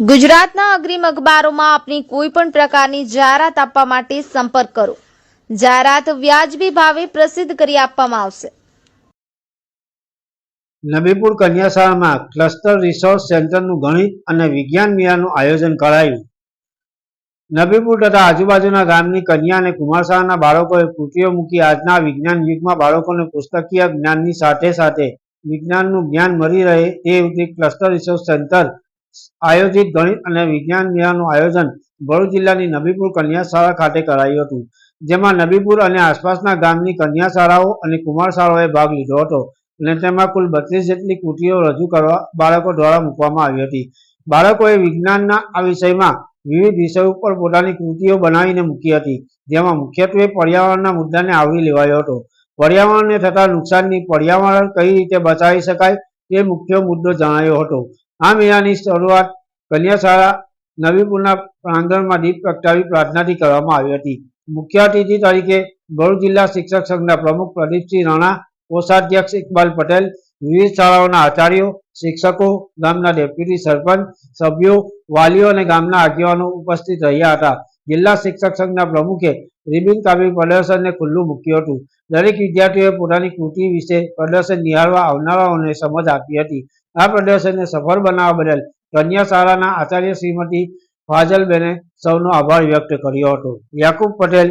ગુજરાતના અગ્રીમ અખબારોમાં આપની કોઈ પણ પ્રકારની જાહેરાત આપવા માટે સંપર્ક કરો. જાહેરાત વ્યાજબી ભાવે પ્રસિદ્ધ કરી આપવામાં આવશે. નબીપુર કન્યાશાળામાં ક્લસ્ટર રિસોર્સ સેન્ટરનું ગણિત અને વિજ્ઞાન મેળાનું આયોજન કરાયું. નબીપુર તથા આજુબાજુના ગામની કન્યા અને કુમારશાળાના બાળકોએ કૃતિઓ મૂકી આજના વિજ્ઞાન યુગમાં બાળકોને પુસ્તકીય જ્ઞાનની સાથે સાથે વિજ્ઞાનનું જ્ઞાન મળી રહે તે રીતે ક્લસ્ટર રિસોર્સ સેન્ટર આયોજિત ગણિત અને વિજ્ઞાન મેળાનું આયોજન ભરૂચ જિલ્લાની નબીપુર કન્યાશાળા ખાતે કરાયું હતું, જેમાં નબીપુર અને આસપાસના ગામની કન્યાશાળાઓ અને કુમાર શાળાઓએ ભાગ લીધો હતો અને તેમાં કુલ બત્રીસ જેટલી કૃતિઓ રજૂ કરવા બાળકો દ્વારા મૂકવામાં આવી હતી. બાળકોએ વિજ્ઞાનના આ વિષયમાં વિવિધ વિષયો ઉપર પોતાની કૃતિઓ બનાવીને મૂકી હતી, જેમાં મુખ્યત્વે પર્યાવરણના મુદ્દાને આવરી લેવાયો હતો. પર્યાવરણને થતા નુકસાનની પર્યાવરણ કઈ રીતે બચાવી શકાય તે મુખ્ય મુદ્દો જણાયો હતો. આ મેળાની શરૂઆત કન્યાશાળા નવીપુરના પ્રાંગણમાં દીપ પ્રગટાવી પ્રાર્થનાથી કરવામાં આવી હતી. મુખ્ય અતિથિ તરીકે ભરૂચ જિલ્લા શિક્ષક સંઘના પ્રમુખ પ્રદીપસિંહ રાણા, કોષાધ્યક્ષ ઇકબાલ પટેલ, વિવિધ શાળાઓના આચાર્યો, શિક્ષકો, ગામના ડેપ્યુટી સરપંચ, સભ્યો, વાલીઓ અને ગામના આગેવાનો ઉપસ્થિત રહ્યા હતા. જિલ્લા શિક્ષક સંઘના પ્રમુખે રિબિન કાપી પ્રદર્શનને ખુલ્લું મૂક્યું હતું. દરેક વિદ્યાર્થીઓએ પોતાની કૃતિ વિશે પ્રદર્શન નિહાળવા આવનારાઓને સમજ આપી હતી. આ પ્રદર્શનને સફળ બનાવવા બદલ કન્યા શાળાના આચાર્ય શ્રીમતી ફાજલબેને સૌનો આભાર વ્યક્ત કર્યો હતો. યાકુબ પટેલ